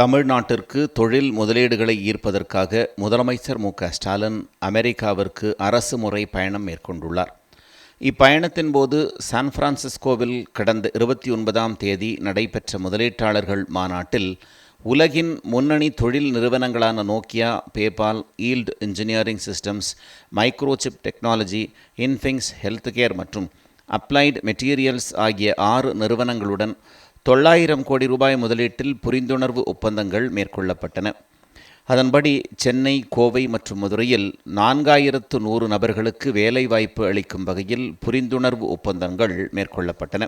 தமிழ்நாட்டிற்கு தொழில் முதலீடுகளை ஈர்ப்பதற்காக முதலமைச்சர் மு க ஸ்டாலின் அமெரிக்காவிற்கு அரசு முறை பயணம் மேற்கொண்டுள்ளார். இப்பயணத்தின் போது சான் பிரான்சிஸ்கோவில் கடந்த இருபத்தி ஒன்பதாம் தேதி நடைபெற்ற முதலீட்டாளர்கள் மாநாட்டில் உலகின் முன்னணி தொழில் நிறுவனங்களான Nokia PayPal yield engineering systems microchip technology Infinx health care மற்றும் அப்ளைடு மெட்டீரியல்ஸ் ஆகிய ஆறு நிறுவனங்களுடன் தொள்ளாயிரம் கோடி ரூபாய் முதலீட்டில் புரிந்துணர்வு ஒப்பந்தங்கள் மேற்கொள்ளப்பட்டன. அதன்படி சென்னை கோவை மற்றும் மதுரையில் நான்காயிரத்து நூறு நபர்களுக்கு வேலைவாய்ப்பு அளிக்கும் வகையில் புரிந்துணர்வு ஒப்பந்தங்கள் மேற்கொள்ளப்பட்டன.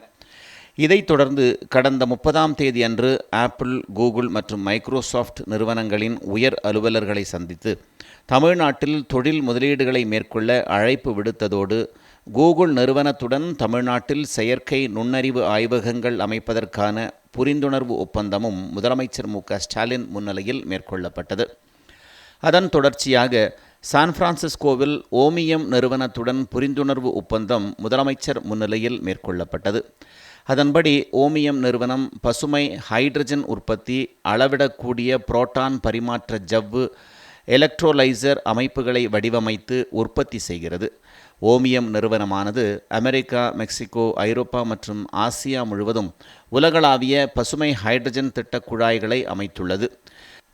இதைத் தொடர்ந்து கடந்த முப்பதாம் தேதி அன்று ஆப்பிள் கூகுள் மற்றும் மைக்ரோசாஃப்ட் நிறுவனங்களின் உயர் அலுவலர்களை சந்தித்து தமிழ்நாட்டில் தொழில் முதலீடுகளை மேற்கொள்ள அழைப்பு விடுத்ததோடு கூகுள் நிறுவனத்துடன் தமிழ்நாட்டில் செயற்கை நுண்ணறிவு ஆய்வகங்கள் அமைப்பதற்கான புரிந்துணர்வு ஒப்பந்தமும் முதலமைச்சர் மு ஸ்டாலின் முன்னிலையில் மேற்கொள்ளப்பட்டது. அதன் தொடர்ச்சியாக சான் பிரான்சிஸ்கோவில் ஓமியம் நிறுவனத்துடன் புரிந்துணர்வு ஒப்பந்தம் முதலமைச்சர் முன்னிலையில் மேற்கொள்ளப்பட்டது. அதன்படி ஓமியம் நிறுவனம் பசுமை ஹைட்ரஜன் உற்பத்தி அளவிடக்கூடிய புரோட்டான் பரிமாற்ற ஜவ்வு எலக்ட்ரோலைசர் அமைப்புகளை வடிவமைத்து உற்பத்தி செய்கிறது. ஓமியம் நிறுவனமானது அமெரிக்கா மெக்சிகோ ஐரோப்பா மற்றும் ஆசியா முழுவதும் உலகளாவிய பசுமை ஹைட்ரஜன் திட்ட குழாய்களை அமைத்துள்ளது.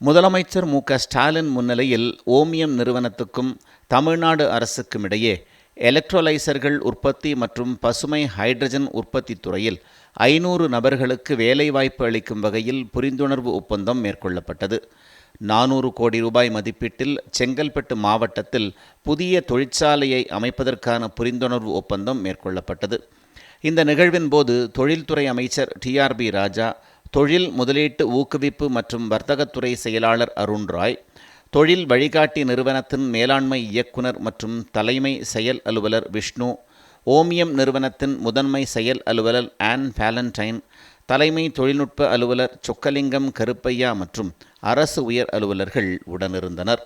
முதலமைச்சர் மு க ஸ்டாலின் முன்னிலையில் ஓமியம் நிறுவனத்துக்கும் தமிழ்நாடு அரசுக்கும் இடையே எலக்ட்ரோலைசர்கள் உற்பத்தி மற்றும் பசுமை ஹைட்ரஜன் உற்பத்தி துறையில் ஐநூறு நபர்களுக்கு வேலைவாய்ப்பு அளிக்கும் வகையில் புரிந்துணர்வு ஒப்பந்தம் மேற்கொள்ளப்பட்டது. நானூறு கோடி ரூபாய் மதிப்பீட்டில் செங்கல்பட்டு மாவட்டத்தில் புதிய தொழிற்சாலையை அமைப்பதற்கான புரிந்துணர்வு ஒப்பந்தம் மேற்கொள்ளப்பட்டது. இந்த நிகழ்வின் போது தொழில்துறை அமைச்சர் டிஆர்பி ராஜா தொழில் முதலீட்டு ஊக்குவிப்பு மற்றும் வர்த்தகத்துறை செயலாளர் அருண் ராய் தொழில் வழிகாட்டி நிறுவனத்தின் மேலாண்மை இயக்குனர் மற்றும் தலைமை செயல் அலுவலர் விஷ்ணு ஓமியம் நிறுவனத்தின் முதன்மை செயல் அலுவலர் ஆன் வேலண்டைன் தலைமை தொழில்நுட்ப அலுவலர் சொக்கலிங்கம் கருப்பையா மற்றும் அரசு உயர் அலுவலர்கள் உடனிருந்தனர்.